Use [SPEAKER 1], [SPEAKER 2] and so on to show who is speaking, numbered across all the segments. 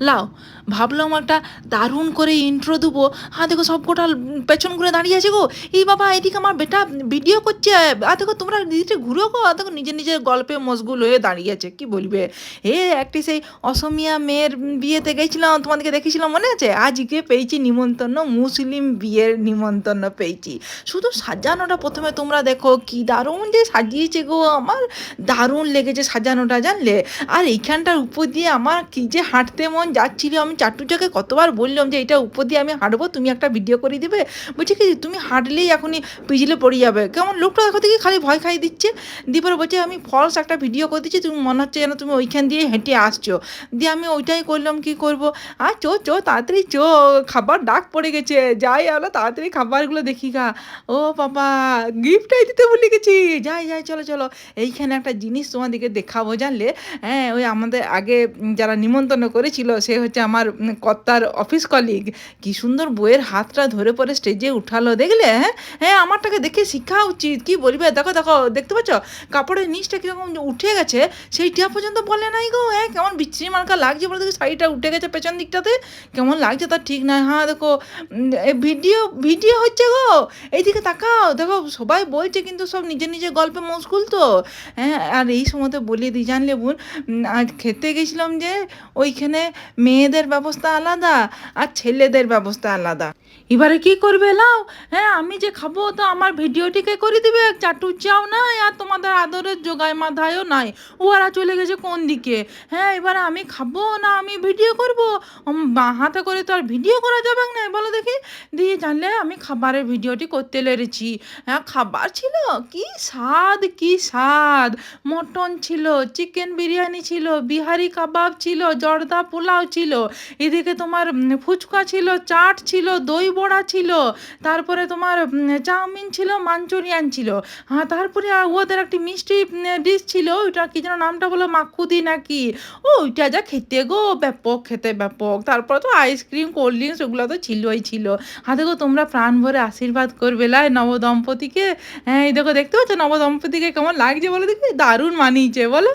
[SPEAKER 1] লাও, ভাবলাম একটা দারুণ করে ইন্ট্রো দেবো। হ্যাঁ দেখো সব কটা পেছন ঘুরে দাঁড়িয়ে আছে গো। এই বাবা, এদিকে আমার বেটা ভিডিও করছে। আর দেখো তোমরা দিদিটা ঘুরো গো। আর দেখো নিজের নিজের গল্পে মশগুল হয়ে দাঁড়িয়ে আছে, কি বলবে? এ, একটি সেই অসমিয়া মেয়ের বিয়েতে গেছিলাম, তোমাদেরকে দেখেছিলাম মনে আছে? আজকে পেয়েছি নিমন্ত্রণ, মুসলিম বিয়ের নিমন্ত্রণ পেয়েছি। শুধু সাজানোটা প্রথমে তোমরা দেখো, কি দারুণ যে সাজিয়েছে গো। আমার দারুণ লেগেছে সাজানোটা, জানলে? আর এইখানটার উপর দিয়ে আমার কি যে হাঁটতে মন যাচ্ছিল, আমি চাটুটাকে কতবার বললাম যে, এটা উপর দিয়ে আমি হাঁটবো, তুমি একটা ভিডিও করে দেবে? বলছে কি, তুমি হাঁটলেই এখনই পিছলে পড়ে যাবে। কেমন লোকটা দেখো দেখি খালি ভয় খাই দিচ্ছে। দিয়ে পরে বলছে, আমি ফলস একটা ভিডিও করে দিচ্ছি, তুমি মনে হচ্ছে যেন তুমি ওইখান দিয়ে হেঁটে আসছো। দিয়ে আমি ওইটাই করলাম, কি করব? আর চো চো, তাড়াতাড়ি চো, খাবার ডাক পড়ে গেছে, যাই আমরা তাড়াতাড়ি খাবারগুলো দেখি গা ও বাবা, গিফটটাই দিতে ভুলে গেছি। যাই যাই, চলো চলো, এইখানে একটা জিনিস তোমাদেরকে দেখাবো, জানলে? হ্যাঁ ওই আমাদের আগে যারা নিমন্ত্রণ করেছিল সে হচ্ছে আমার কর্তার অফিস কলিগ কি সুন্দর বইয়ের হাতটা ধরে পরে স্টেজে উঠালো। দেখলে হ্যাঁ? হ্যাঁ আমারটাকে দেখে শিখা উচিত। কি বলবে? দেখো দেখো, দেখতে পাচ্ছ? কাপড়ের নিচটা কীরকম উঠে গেছে। সেইটা পর্যন্ত বলে নাই গো হ্যাঁ? কেমন বিচ্ছিরি মার্কা লাগছে বলে দেখো, শাড়িটা উঠে গেছে পেছন দিকটাতে। কেমন লাগছে তার ঠিক নাই। হ্যাঁ দেখো ভিডিও ভিডিও হচ্ছে গো। এইদিকে তাকাও। দেখো, সবাই বলছে কিন্তু সব নিজের নিজের গল্পে মশগুল তো। হ্যাঁ আর এই সময়তে বলিয়ে দিই, জানলে বোন আজ খেতে গেছিলাম যে, ওইখানে মেয়েদের ব্যবস্থা আলাদা আর ছেলেদের ব্যবস্থা আলাদা। এবারে কি করবে লাও? হ্যাঁ আমি যে খাব তো আমার ভিডিওটিকে করে দিবে চাটু চাও নাই আর তোমাদের আদরের যোগায় মাথায়ও নাই। ওরা চলে গেছে কোন দিকে? হ্যাঁ এবারে আমি খাব না আমি ভিডিও করব? হাতে করে তো আর ভিডিও করা যাবে না, বলো দেখি। দিয়ে জানলে আমি খাবারের ভিডিওটি করতে লেগেছি। হ্যাঁ খাবার ছিল? কি স্বাদ কি স্বাদ। মটন ছিল, চিকেন বিরিয়ানি ছিল, বিহারি কাবাব ছিল, জর্দা পোলাও ছিল। এদিকে তোমার ফুচকা ছিল, চাট ছিল দই বড়া ছিল, তারপরে তোমার চাউমিন ছিল, মাঞ্চুরিয়ান ছিল। হ্যাঁ তারপরে ওদের একটি মিষ্টি ডিশ ছিল, ওইটা কি যেন নামটা বলো মাকুদি নাকি? ও, ওইটা যা খেতে গো, ব্যাপক, খেতে ব্যাপক। তারপরে তো আইসক্রিম, কোল্ড ড্রিঙ্কস, ওগুলো তো ছিলই, ছিল। হ্যাঁ দেখো, তোমরা প্রাণ ভরে আশীর্বাদ করবে লাই নবদম্পতিকে। হ্যাঁ এই দেখো, দেখতে পাচ্ছ, নবদম্পতিকে কেমন লাগছে বলো দেখি, দারুণ মানিয়েছে, বলো।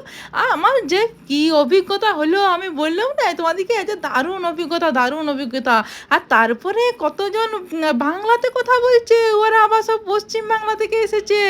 [SPEAKER 1] আমার যে কি অভিজ্ঞতা হলো, আমি বললাম না তোমাদেরকে যে দারুণ অভিজ্ঞতা দারুণ অভিজ্ঞতা। আর তারপরে কতজন বাংলাতে কথা বলছে? ওরা আবার সব পশ্চিম বাংলা থেকে এসেছে।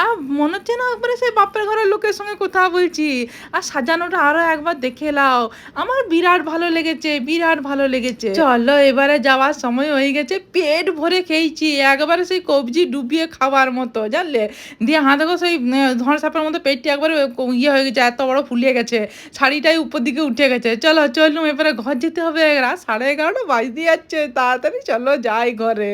[SPEAKER 1] আর মনে হচ্ছে না একবারে সেই বাপের ঘরের লোকের সঙ্গে কথা বলছি। আর সাজানোটা আরও একবার দেখে নাও। আমার বিরাট ভালো লেগেছে, বিরাট ভালো লেগেছে। চলো, এবারে যাওয়ার সময় হয়ে গেছে। পেট ভরে খেয়েছি, একবারে সেই কবজি ডুবিয়ে খাওয়ার মতো, জানলে? দিয়ে হাঁ, দেখো সেই ধর সাপের মতো পেটটি একবারে ইয়ে হয়ে গেছে, এত বড় ফুলিয়ে গেছে। শাড়িটাই উপর দিকে উঠে গেছে। চলো চলুন এবারে ঘর যেতে হবে। রাত সাড়ে এগারোটা বাজতে যাচ্ছে, তাড়াতাড়ি চলো যাই ঘরে